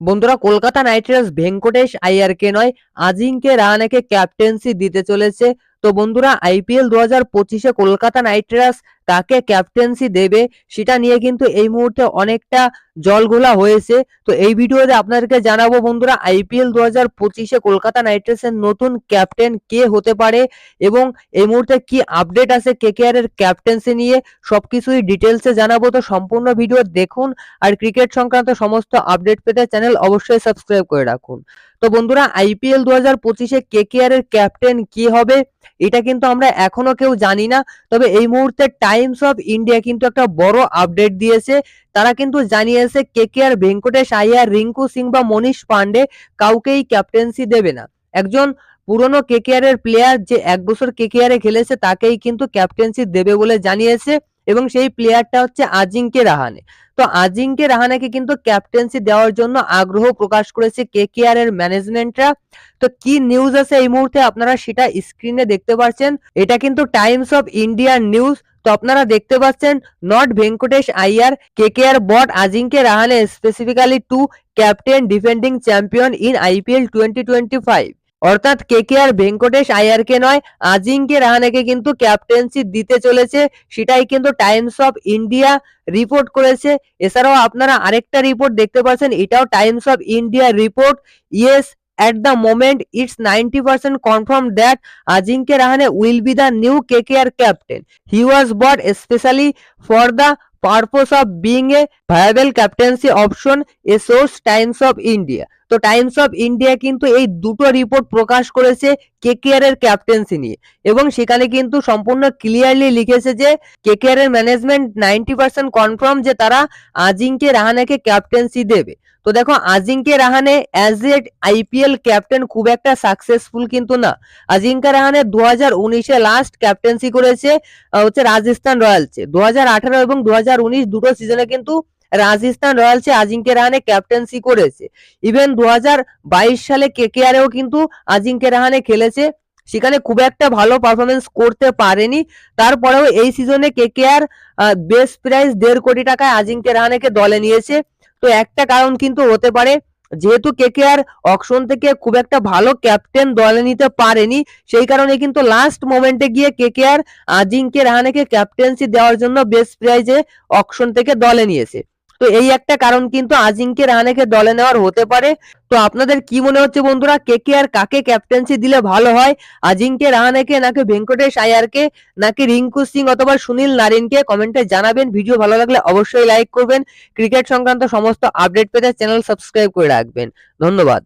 বন্ধুরা Kolkata Knight Riders Venkatesh আইয়ারকে নয় আজিঙ্কে রাহানেকে ক্যাপ্টেন্সি দিতে চলেছে। তো বন্ধুরা আইপিএল দু হাজার পঁচিশে কলকাতা নাইট রাইডার্স কাকে ক্যাপ্টেন্সি দেবে সেটা নিয়ে কিন্তু এই মুহূর্তে অনেকটা জলঘোলা হয়েছে। তো এই ভিডিওতে আপনাদেরকে জানাব বন্ধুরা আইপিএল দু হাজার পঁচিশে কলকাতা নাইট নতুন ক্যাপ্টেন কে হতে পারে এবং এই মুহূর্তে কি আপডেট আছে কেকেআর এর ক্যাপ্টেন্সি নিয়ে সবকিছুই ডিটেলসে জানাব। তো সম্পূর্ণ ভিডিও দেখুন আর ক্রিকেট সংক্রান্ত সমস্ত আপডেট পেতে চ্যানেল অবশ্যই সাবস্ক্রাইব করে রাখুন। তো বন্ধুরা আইপিএল দু হাজার পঁচিশে কেকেআর এর ক্যাপ্টেন কি হবে, এটা কিন্তু আমরা এখনও কেউ জানি না। তবে এই মুহূর্তে টাইমস অফ ইন্ডিয়া কিন্তু একটা বড় আপডেট দিয়েছে। তারা কিন্তু জানিয়েছে কেকেআর ভেঙ্কটেশ আইয়ার রিঙ্কু সিং বা মনীষ পান্ডে কাউকেই ক্যাপ্টেন্সি দেবে না। একজন পুরনো কেকেআর এর প্লেয়ার যে এক বছর কেকেআর এ খেলেছে, তাকেই কিন্তু ক্যাপ্টেন্সি দেবে বলে জানিয়েছে। এবং সেই প্লেয়ারটা হচ্ছে আজিঙ্কে রাহানে। তো আজিঙ্কে রাহানেকে কিন্তু ক্যাপ্টেন্সি দেওয়ার জন্য আগ্রহ প্রকাশ করেছে কে কে আর এর ম্যানেজমেন্টরা তো কি নিউজ আছে এই মুহূর্তে আপনারা সেটা স্ক্রিনে দেখতে পাচ্ছেন। এটা কিন্তু টাইমস অফ ইন্ডিয়ার নিউজ তো আপনারা দেখতে পাচ্ছেন not Venkatesh Iyer K K R bought Ajinkya Rahane specifically to captain defending champion in IPL twenty twenty five অর্থাৎ কেকেআর ভেঙ্কটেশ আয়ারকে নয় আজিঙ্কে রাহানেকে কিন্তু ক্যাপ্টেন্সি দিতে চলেছে। সেটাই কিন্তু টাইমস অফ ইন্ডিয়া রিপোর্ট করেছে। এছাড়াও আপনারা আরেকটা রিপোর্ট দেখতে পাচ্ছেন, এটাও Times of India report. Yes, at the moment it's ninety percent confirm that Ajinkya Rahane will be the new KKR captain. He was bought specially for the purpose of being a viable captaincy option a source Times of India. তো Times of India কিন্তু এই দুটো report প্রকাশ করেছে KKR এর captaincy নিয়ে। এবং সেখানে কিন্তু সম্পূর্ণ ক্লিয়ারলি লিখেছে যে কেকেআর এর ম্যানেজমেন্ট নাইনটি পার্সেন্ট কনফার্ম যে তারা আজিঙ্কে রাহানাকে ক্যাপ্টেন্সি দেবে। তো দেখো, Ajinkya Rahane as a IPL captain খুব একটা সাকসেসফুল কিন্তু না। আজিঙ্কা রাহানে দু হাজার উনিশে লাস্ট ক্যাপ্টেন্সি করেছে হচ্ছে রাজস্থান রয়্যালসে। দু হাজার আঠারো এবং দু হাজার উনিশ দুটো সিজনে কিন্তু রাজস্থান রয়্যালসে আজিঙ্কে রাহানে ক্যাপ্টেন্সি করেছে। ইভেন দু হাজার বাইশ সালে কেকেআরেও কিন্তু আজিঙ্কে রাহানে খেলেছে। সেখানে খুব একটা ভালো পারফরমেন্স করতে পারেনি। তারপরেও এই সিজনে কেকেআর বেস্ট প্রাইস দেড় কোটি টাকায় আজিঙ্কে রাহানেকে দলে নিয়েছে। তো একটা কারণ কিন্তু হতে পারে, যেহেতু কেকেআর অকশন থেকে খুব একটা ভালো ক্যাপ্টেন দলে নিতে পারেনি, সেই কারণে কিন্তু লাস্ট মোমেন্টে গিয়ে কেকেআর আজিঙ্কে রাহানেকে ক্যাপ্টেন্সি দেওয়ার জন্য বেস্ট প্রাইজে অকশন থেকে দলে নিয়েছে। তো এই একটা কারণ কিন্তু আজিঙ্কে রাহানেকে দলে নেওয়ার হতে পারে। তো আপনাদের কি মনে হচ্ছে বন্ধুরা? কে কে কেকেআর কাকে ক্যাপ্টেন্সি দিলে ভালো হয়? আজিঙ্কে রাহানেকে নাকি ভেঙ্কটেশ আয়ারকে, নাকি রিঙ্কু সিং অথবা সুনীল নারিনকে কমেন্টে জানাবেন। ভিডিও ভালো লাগলে অবশ্যই লাইক করবেন। ক্রিকেট সংক্রান্ত সমস্ত আপডেট পেতে চ্যানেল সাবস্ক্রাইব করে রাখবেন। ধন্যবাদ।